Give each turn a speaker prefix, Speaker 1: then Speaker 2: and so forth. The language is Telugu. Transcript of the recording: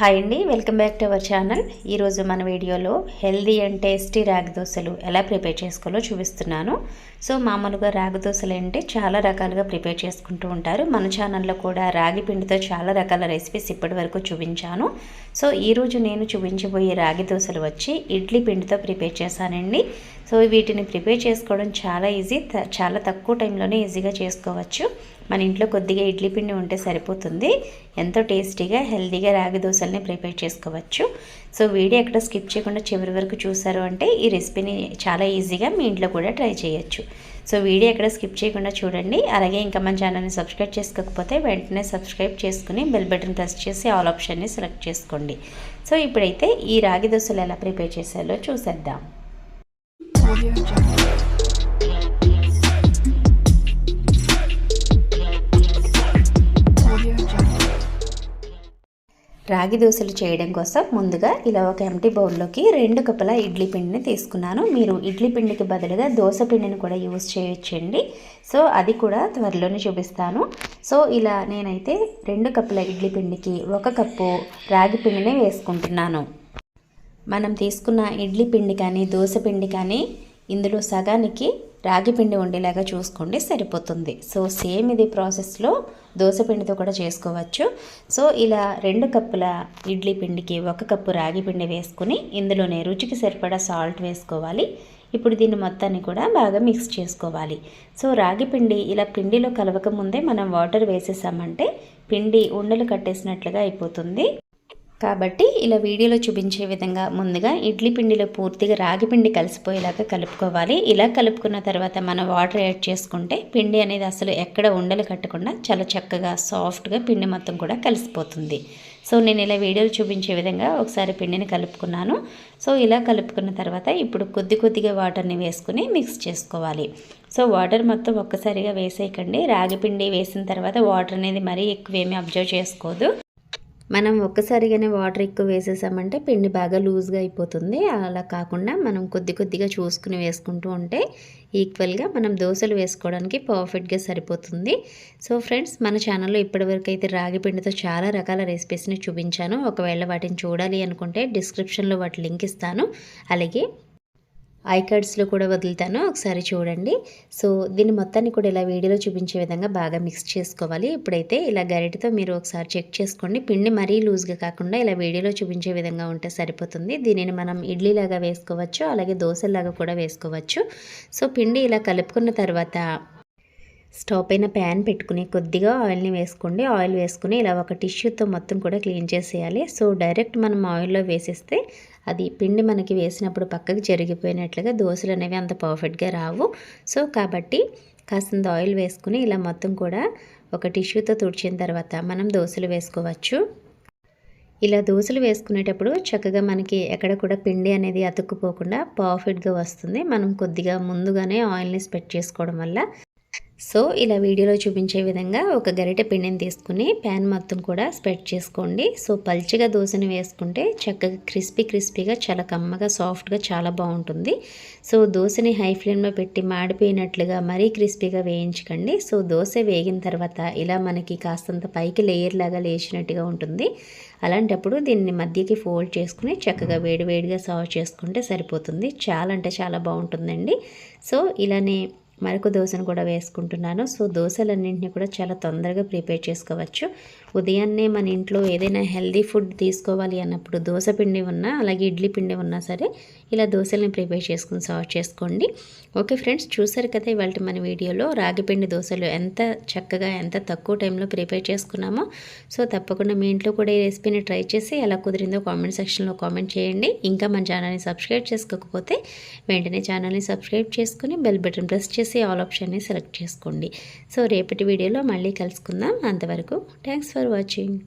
Speaker 1: హాయ్ అండి welcome back to our channel ఈరోజు మన వీడియోలో హెల్దీ అండ్ టేస్టీ రాగి దోశలు ఎలా ప్రిపేర్ చేసుకోవాలో చూపిస్తున్నాను. సో మామూలుగా రాగి దోశలు అంటే చాలా రకాలుగా ప్రిపేర్ చేసుకుంటూ ఉంటారు. మన ఛానల్లో కూడా రాగి పిండితో చాలా రకాల రెసిపీస్ ఇప్పటి వరకు చూపించాను. సో ఈరోజు నేను చూపించబోయే రాగి దోశలు వచ్చి ఇడ్లీ పిండితో ప్రిపేర్ చేశానండి. సో వీటిని ప్రిపేర్ చేసుకోవడం చాలా ఈజీ చాలా తక్కువ టైంలోనే ఈజీగా చేసుకోవచ్చు. మన ఇంట్లో కొద్దిగా ఇడ్లీ పిండి ఉంటే సరిపోతుంది. ఎంతో టేస్టీగా హెల్తీగా రాగి దోశల్ని ప్రిపేర్ చేసుకోవచ్చు. సో వీడియో ఎక్కడ స్కిప్ చేయకుండా చివరి వరకు చూసారు అంటే ఈ రెసిపీని చాలా ఈజీగా మీ ఇంట్లో కూడా ట్రై చేయొచ్చు. సో వీడియో ఎక్కడ స్కిప్ చేయకుండా చూడండి. అలాగే ఇంకా మన ఛానల్ని సబ్స్క్రైబ్ చేసుకోకపోతే వెంటనే సబ్స్క్రైబ్ చేసుకుని బెల్ బటన్ ప్రెస్ చేసి ఆల్ ఆప్షన్ని సెలెక్ట్ చేసుకోండి. సో ఇప్పుడైతే ఈ రాగి దోశలు ఎలా ప్రిపేర్ చేసాలో చూసేద్దాం. రాగి దోశలు చేయడం కోసం ముందుగా ఇలా ఒక ఎంటీ బౌల్లోకి రెండు కప్పుల ఇడ్లీ పిండిని తీసుకున్నాను. మీరు ఇడ్లీ పిండికి బదులుగా దోశ పిండిని కూడా యూజ్ చేయొచ్చండి. సో అది కూడా త్వరలోనే చూపిస్తాను. సో ఇలా నేనైతే రెండు కప్పుల ఇడ్లీ పిండికి ఒక కప్పు రాగి పిండిని వేసుకుంటున్నాను. మనం తీసుకున్న ఇడ్లీ పిండి కానీ దోశ పిండి కానీ ఇందులో సగానికి రాగి పిండి ఉండేలాగా చూసుకోండి సరిపోతుంది. సో సేమ్ ఇది ప్రాసెస్లో పిండితో కూడా చేసుకోవచ్చు. సో ఇలా రెండు కప్పుల ఇడ్లీ పిండికి ఒక కప్పు రాగి పిండి వేసుకుని ఇందులోనే రుచికి సరిపడా సాల్ట్ వేసుకోవాలి. ఇప్పుడు దీన్ని మొత్తాన్ని కూడా బాగా మిక్స్ చేసుకోవాలి. సో రాగి పిండి ఇలా పిండిలో కలవక ముందే మనం వాటర్ వేసేసామంటే పిండి ఉండలు కట్టేసినట్లుగా అయిపోతుంది. కాబట్టి ఇలా వీడియోలో చూపించే విధంగా ముందుగా ఇడ్లీ పిండిలో పూర్తిగా రాగి పిండి కలిసిపోయేలాగా కలుపుకోవాలి. ఇలా కలుపుకున్న తర్వాత మనం వాటర్ యాడ్ చేసుకుంటే పిండి అనేది అసలు ఎక్కడ ఉండలు కట్టకుండా చాలా చక్కగా సాఫ్ట్గా పిండి మొత్తం కూడా కలిసిపోతుంది. సో నేను ఇలా వీడియోలు చూపించే విధంగా ఒకసారి పిండిని కలుపుకున్నాను. సో ఇలా కలుపుకున్న తర్వాత ఇప్పుడు కొద్ది కొద్దిగా వాటర్ని వేసుకుని మిక్స్ చేసుకోవాలి. సో వాటర్ మొత్తం ఒక్కసారిగా వేసేయకండి. రాగి పిండి వేసిన తర్వాత వాటర్ అనేది మరీ ఎక్కువేమీ అబ్జర్వ్ చేసుకోదు. మనం ఒక్కసారిగానే వాటర్ ఎక్కువ వేసేసామంటే పిండి బాగా లూజ్గా అయిపోతుంది. అలా కాకుండా మనం కొద్ది కొద్దిగా చూసుకుని వేసుకుంటూ ఉంటే ఈక్వల్గా మనం దోశలు వేసుకోవడానికి పర్ఫెక్ట్గా సరిపోతుంది. సో ఫ్రెండ్స్ మన ఛానల్లో ఇప్పటివరకు అయితే రాగి పిండితో చాలా రకాల రెసిపీస్ని చూపించాను. ఒకవేళ వాటిని చూడాలి అనుకుంటే డిస్క్రిప్షన్లో వాటి లింక్ ఇస్తాను. అలాగే ఐ కార్డ్స్లో కూడా వదులుతాను. ఒకసారి చూడండి. సో దీన్ని మొత్తాన్ని కూడా ఇలా వీడియోలో చూపించే విధంగా బాగా మిక్స్ చేసుకోవాలి. ఇప్పుడైతే ఇలా గరిటతో మీరు ఒకసారి చెక్ చేసుకోండి. పిండి మరీ లూజ్గా కాకుండా ఇలా వీడియోలో చూపించే విధంగా ఉంటే సరిపోతుంది. దీనిని మనం ఇడ్లీలాగా వేసుకోవచ్చు. అలాగే దోశలాగా కూడా వేసుకోవచ్చు. సో పిండి ఇలా కలుపుకున్న తర్వాత స్టవ్ పైన ప్యాన్ పెట్టుకుని కొద్దిగా ఆయిల్ని వేసుకోండి. ఆయిల్ వేసుకుని ఇలా ఒక టిష్యూతో మొత్తం కూడా క్లీన్ చేసేయాలి. సో డైరెక్ట్ మనం ఆయిల్లో వేసేస్తే అది పిండి మనకి వేసినప్పుడు పక్కకి జరిగిపోయినట్లుగా దోశలు అనేవి అంత పర్ఫెక్ట్గా రావు. సో కాబట్టి కాసింత ఆయిల్ వేసుకుని ఇలా మొత్తం కూడా ఒక టిష్యూతో తుడిచిన తర్వాత మనం దోశలు వేసుకోవచ్చు. ఇలా దోశలు వేసుకునేటప్పుడు చక్కగా మనకి ఎక్కడ కూడా పిండి అనేది అతుక్కుపోకుండా పర్ఫెక్ట్గా వస్తుంది. మనం కొద్దిగా ముందుగానే ఆయిల్ని స్ప్రెడ్ చేసుకోవడం వల్ల సో ఇలా వీడియోలో చూపించే విధంగా ఒక గరిటె పిండిని తీసుకుని ప్యాన్ మొత్తం కూడా స్ప్రెడ్ చేసుకోండి. సో పల్చగా దోశని వేసుకుంటే చక్కగా క్రిస్పీ క్రిస్పీగా చాలా కమ్మగా సాఫ్ట్గా చాలా బాగుంటుంది. సో దోశని హై ఫ్లేమ్లో పెట్టి మాడిపోయినట్లుగా మరీ క్రిస్పీగా వేయించకండి. సో దోశ వేగిన తర్వాత ఇలా మనకి కాస్తంత పైకి లేయర్ లాగా లేచినట్టుగా ఉంటుంది. అలాంటప్పుడు దీన్ని మధ్యకి ఫోల్డ్ చేసుకుని చక్కగా వేడివేడిగా సర్వ్ చేసుకుంటే సరిపోతుంది. చాలా అంటే చాలా బాగుంటుందండి. సో ఇలానే మరొక దోశను కూడా వేసుకుంటున్నాను. సో దోశలన్నింటినీ కూడా చాలా తొందరగా ప్రిపేర్ చేసుకోవచ్చు. ఉదయాన్నే మన ఇంట్లో ఏదైనా హెల్దీ ఫుడ్ తీసుకోవాలి అన్నప్పుడు దోశ పిండి ఉన్నా అలాగే ఇడ్లీ పిండి ఉన్నా సరే ఇలా దోశలను ప్రిపేర్ చేసుకుని సర్వ్ చేసుకోండి. ఓకే ఫ్రెండ్స్ చూసారు కదా ఇవాళ మన వీడియోలో రాగిపిండి దోశలు ఎంత చక్కగా ఎంత తక్కువ టైంలో ప్రిపేర్ చేసుకున్నామో. సో తప్పకుండా మీ ఇంట్లో కూడా ఈ రెసిపీని ట్రై చేసి ఎలా కుదిరిందో కామెంట్ సెక్షన్లో కామెంట్ చేయండి. ఇంకా మన ఛానల్ని సబ్స్క్రైబ్ చేసుకోకపోతే వెంటనే ఛానల్ని సబ్స్క్రైబ్ చేసుకుని బెల్ బటన్ ప్రెస్ చేసి ఆల్ ఆప్షన్ని సెలెక్ట్ చేసుకోండి. సో రేపటి వీడియోలో మళ్ళీ కలుసుకుందాం. అంతవరకు థ్యాంక్స్ ఫర్ వాచింగ్